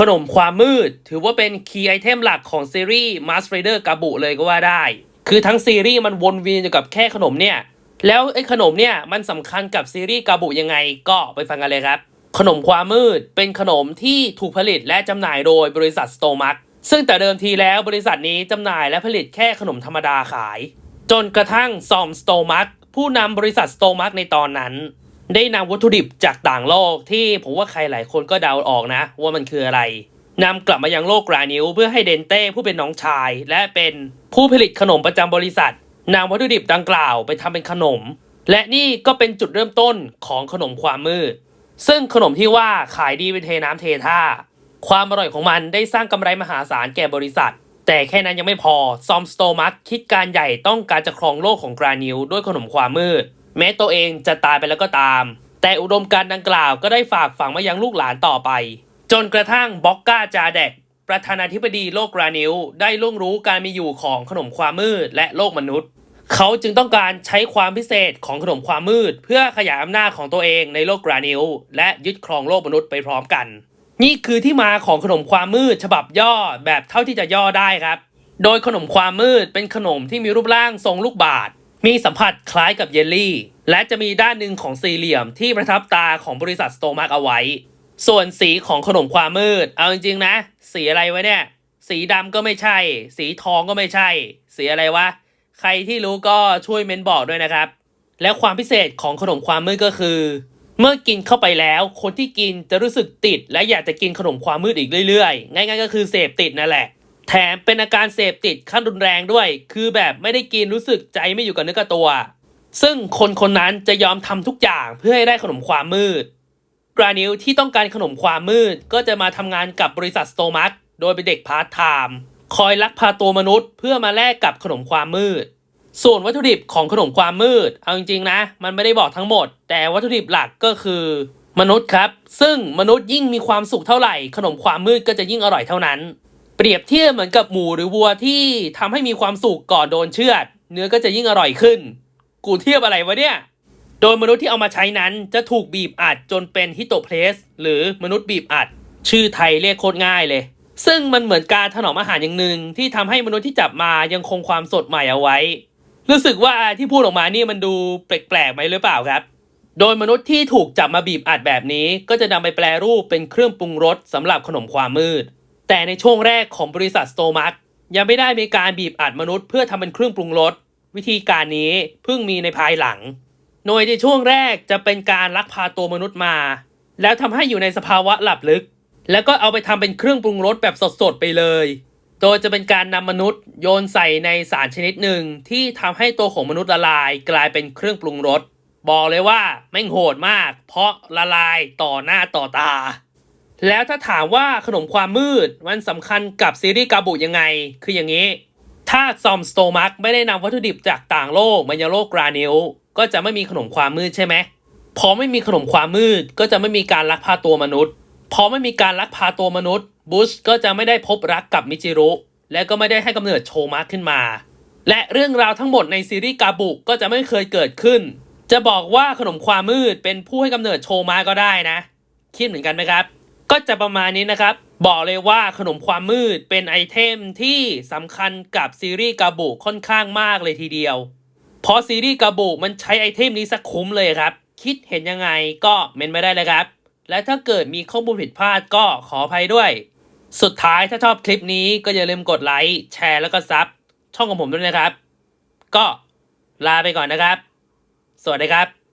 ขนมความมืด ถือว่าเป็นคีย์ไอเทมหลักของซีรีส์ Mask Rider กาบุเลยก็ว่าได้ คือทั้งซีรีส์มันวนเวียนอยู่กับแค่ขนมเนี่ย แล้วไอ้ขนมเนี่ยมันสำคัญกับซีรีส์กาบุยังไงก็ไปฟังกันเลยครับ ขนมความมืดเป็นขนมที่ถูกผลิตและจำหน่ายโดยบริษัทสโตมักซึ่งแต่เดิมทีแล้วบริษัทนี้จำหน่ายและผลิตแค่ขนมธรรมดาขาย จนกระทั่งซอมสโตมักผู้นำบริษัทสโตมักในตอนนั้น ได้นำวัตถุดิบจากต่างโลกที่ผมว่าใครหลายคนก็เดาออกนะ ว่ามันคืออะไรนำกลับมายังโลกกรานิวเพื่อให้เดนเต้ผู้เป็นน้องชาย และเป็นผู้ผลิตขนมประจำบริษัทนำวัตถุดิบดังกล่าวไปทำเป็นขนม และนี่ก็เป็นจุดเริ่มต้นของขนมความมืด ซึ่งขนมที่ว่าขายดีเป็นเทน้ำเทท่า ความอร่อยของมันได้สร้างกำไรมหาศาลแก่บริษัท แต่แค่นั้นยังไม่พอซอมสโตมักคิดการใหญ่ต้องการจะครองโลกของกรานิวด้วยขนมความมืด แม้ตัวเองจะตายไปแล้วก็ตาม แต่อุดมการณ์ดังกล่าวก็ได้ฝากฝังมายังลูกหลานต่อไป จนกระทั่งบ็อกก้าจาแดกประธานาธิบดีโลกรานิวได้ล่วงรู้การมีอยู่ของขนมความมืดและโลกมนุษย์ เขาจึงต้องการใช้ความพิเศษของขนมความมืด เพื่อขยายอำนาจของตัวเองในโลกกรานิวและยึดครองโลกมนุษย์ไปพร้อมกัน นี่คือที่มาของขนมความมืดฉบับย่อแบบเท่าที่จะย่อได้ครับ โดยขนมความมืดเป็นขนมที่มีรูปร่างทรงลูกบาศก์ มีสัมผัสคล้ายกับเยลลี่ และจะมีด้านหนึ่งของสี่เหลี่ยมที่ประทับตาของบริษัทสโตมาร์กเอาไว้ ส่วนสีของขนมความมืด เอาจริงๆนะ สีอะไรวะเนี่ย สีดำก็ไม่ใช่ สีทองก็ไม่ใช่ สีอะไรวะ ใครที่รู้ก็ช่วยเมนบอกด้วยนะครับ และความพิเศษของขนมความมืดก็คือ เมื่อกินเข้าไปแล้ว คนที่กินจะรู้สึกติด และอยากจะกินขนมความมืดอีกเรื่อยๆง่ายๆก็คือเสพติดนั่นแหละ แถมเป็นอาการเสพติดขั้นรุนแรงด้วย คือแบบไม่ได้กินรู้สึกใจไม่อยู่กับเนื้อกับตัว ซึ่งคนคนนั้นจะยอมทำทุกอย่างเพื่อให้ได้ขนมความมืดกรานิวที่ต้องการขนมความมืดก็จะมาทำงานกับบริษัทสโตมักโดยเป็นเด็กพาร์ทไทม์คอยลักพาตัวมนุษย์ เพื่อมาแลกกับขนมความมืด ส่วนวัตถุดิบของขนมความมืด เอาจริงๆนะ มันไม่ได้บอกทั้งหมด แต่วัตถุดิบหลักก็คือ มนุษย์ครับ ซึ่งมนุษย์ยิ่งมีความสุขเท่าไหร่ ขนมความมืดก็จะยิ่งอร่อยเท่านั้น เปรียบเทียบเหมือนกับหมูหรือวัวที่ทำให้มีความสุขก่อนโดนเชือด เนื้อก็จะยิ่งอร่อยขึ้น กูเทียบอะไรวะเนี่ย โดยมนุษย์ที่เอามาใช้นั้นจะถูกบีบอัดจนเป็นฮิโตเพลสหรือมนุษย์บีบอัด ชื่อไทยเรียกโคตรง่ายเลย ซึ่งมันเหมือนการถนอมอาหารอย่างหนึ่งที่ทำให้มนุษย์ที่จับมายังคงความสดใหม่เอาไว้ รู้สึกว่าที่พูดออกมานี่มันดูแปลกๆไหมหรือเปล่าครับโดยมนุษย์ที่ถูกจับมาบีบอัดแบบนี้ ก็จะนำไปแปลรูปเป็นเครื่องปรุงรสสำหรับขนมความมืด แต่ในช่วงแรกของบริษัทสโตมักยังไม่ได้มีการบีบอัดมนุษย์เพื่อทำเป็นเครื่องปรุงรสวิธีการนี้เพิ่งมีในภายหลัง โดยในช่วงแรกจะเป็นการลักพาตัวมนุษย์มา แล้วทำให้อยู่ในสภาวะหลับลึก แล้วก็เอาไปทำเป็นเครื่องปรุงรสแบบสดๆไปเลย โดยจะเป็นการนำมนุษย์โยนใส่ในสารชนิดหนึ่งที่ทำให้ตัวของมนุษย์ละลาย กลายเป็นเครื่องปรุงรสบอกเลยว่าแม่โหดมาก เพราะละลายต่อหน้าต่อตา แล้วถ้าถามว่าขนมความมืดมันสำคัญกับซีรีส์กาบุยังไง คืออย่างนี้ ถ้าซอมสโตมักไม่ได้นำวัตถุดิบจากต่างโลกมายังโลกกรานิวก็จะไม่มีขนมความมืดใช่ไหมพอไม่มีขนมความมืดก็จะไม่มีการลักพาตัวมนุษย์พอไม่มีการลักพาตัวมนุษย์บุชก็จะไม่ได้พบรักกับมิจิรุและก็ไม่ได้ให้กำเนิดโชมาขึ้นมา และเรื่องราวทั้งหมดในซีรีส์กาบุก็จะไม่เคยเกิดขึ้น จะบอกว่าขนมความมืดเป็นผู้ให้กำเนิดโชมาก็ได้นะ คิดเหมือนกันไหมครับ ก็จะประมาณนี้นะครับ บอกเลยว่าขนมความมืดเป็นไอเทมที่สำคัญกับซีรีส์กาบุค่อนข้างมากเลยทีเดียว เพราะซีรีส์กาบุมันใช้ไอเทมนี้สักคุ้มเลยครับ คิดเห็นยังไงก็เมนไม่ได้เลยครับ และถ้าเกิดมีข้อมูลผิดพลาดก็ขออภัยด้วย สุดท้ายถ้าชอบคลิปนี้ก็อย่าลืมกดไลค์แชร์แล้วก็ซับช่องของผมด้วยนะครับ ก็ลาไปก่อนนะครับ สวัสดีครับ